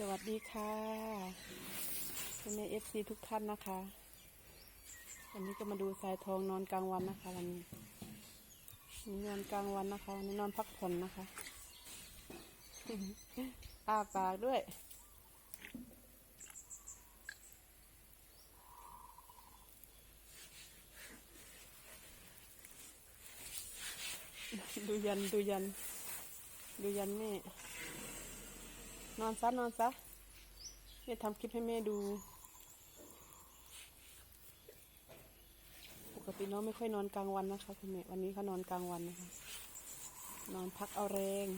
สวัสดีค่ะคุณแม่เอฟซีทุกท่านนะคะ วันนี้ก็มาดูสายทองนอนกลางวันนะคะวันนี้นอนกลางวันนะคะวันนี้นอนพักผ่อนนะคะอาปากด้วยดูยันดูยัน ดูยันแม่ นอนซะนอนซะแม่ทำคลิปให้แม่ดู ปกติน้องไม่ค่อยนอนกลางวันนะคะคุณแม่วันนี้เขานอนกลางวันนะคะ นอนพักเอาแรง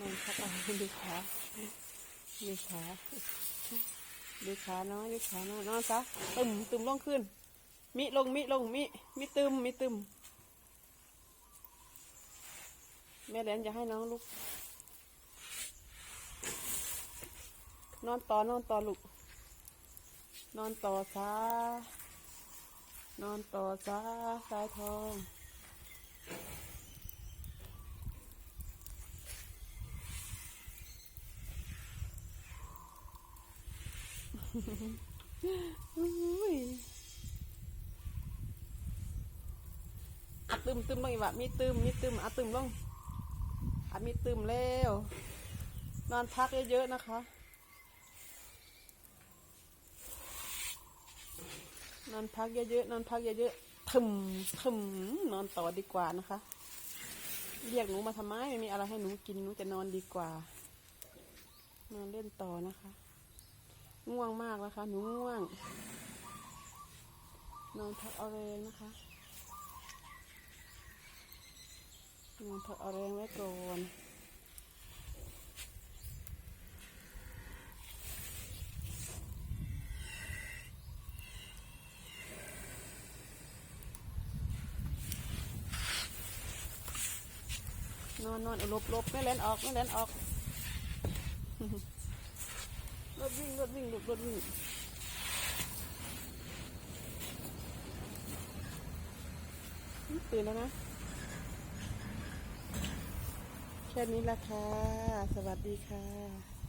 นอนพักเอาแรงดูขาดูขาดูขาน้อยดูขาน้อยนอนซะตึมตึมลงขึ้น มิลงมิลงมิมิตึมมิตึมแม่แดนจะให้น้องลูก นอนต่อนอนต่อลูก นอนต่อซานอนต่อซาสายทองอุ้ยอะตึมตึมลงอีกวะมีตึมมีตึมอะตึมลงอะมีตึมแล้ว นอนพักเยอะๆนะคะ นอนพักเยอะๆนอนพักเยอะๆถึมถึมนอนต่อดีกว่านะคะ เรียกหนูมาทำไมไม่มีอะไรให้หนูกินหนูจะนอนดีกว่า นอนเล่นต่อนะคะ ง่วงมากนะคะ หนูง่วง นอนพักเอาแรงนะคะนอนพักเอาแรงไว้ก่อน นอนนอนเอาหลบหลบไม่เล่นออกไม่เล่นออกรถวิ่งรถวิ่งหลบรถวิ่งตื่นแล้วนะ แค่นี้ละค่ะ สวัสดีค่ะ